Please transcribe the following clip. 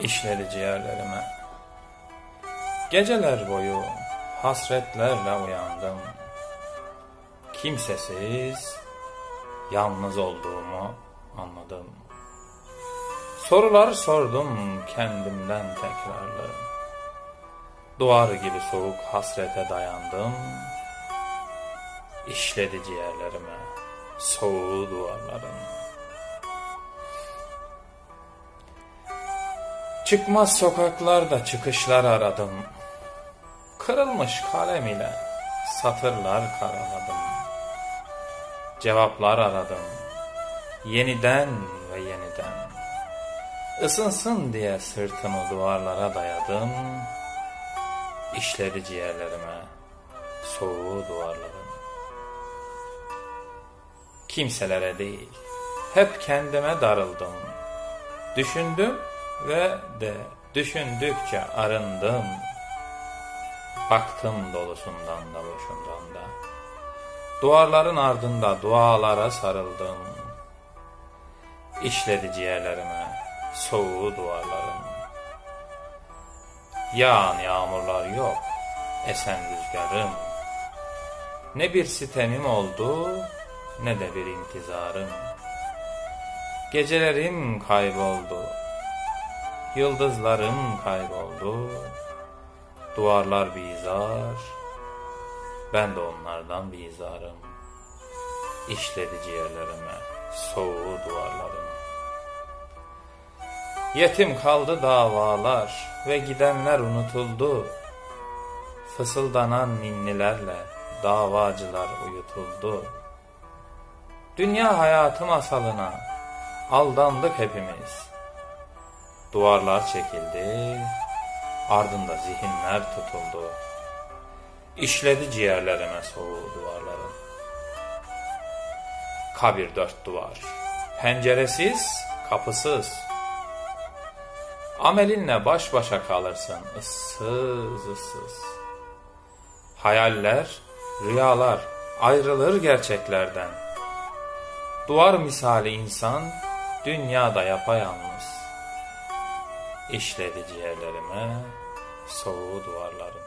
işleri ciğerlerime. Geceler boyu hasretlerle uyandım. Kimsesiz, yalnız olduğumu anladım. Sorular sordum kendimden tekrarlı. Duvar gibi soğuk hasrete dayandım. İşledi ciğerlerime soğuğu duvarların. Çıkmaz sokaklarda çıkışlar aradım. Kırılmış kalem ile satırlar karaladım. Cevaplar aradım. Yeniden ve yeniden. Isınsın diye sırtımı duvarlara dayadım. İşledi ciğerlerime soğuğu duvarların. Kimselere değil, hep kendime darıldım. Düşündüm ve de düşündükçe arındım. Baktım dolusundan da boşundan da. Duvarların ardında dualara sarıldım. İşledi ciğerlerime soğuğu duvarların. Yağan yağmurlar yok, esen rüzgarım. Ne bir sitemim oldu, ne de bir intizarım. Gecelerim kayboldu, yıldızlarım kayboldu. Duvarlar bizar, ben de onlardan bizarım. İşledi ciğerlerime soğuğu duvarların. Yetim kaldı davalar ve gidenler unutuldu. Fısıldanan ninnilerle davacılar uyutuldu. Dünya hayatı masalına aldandık hepimiz. Duvarlar çekildi, ardında zihinler tutuldu. İşledi ciğerlerime soğuğu duvarların. Kabir dört duvar, penceresiz, kapısız. Amelinle baş başa kalırsın ıssız ıssız. Hayaller, rüyalar ayrılır gerçeklerden. Duvar misali insan dünyada yapayalnız. İşledi ciğerlerime soğuğu duvarların.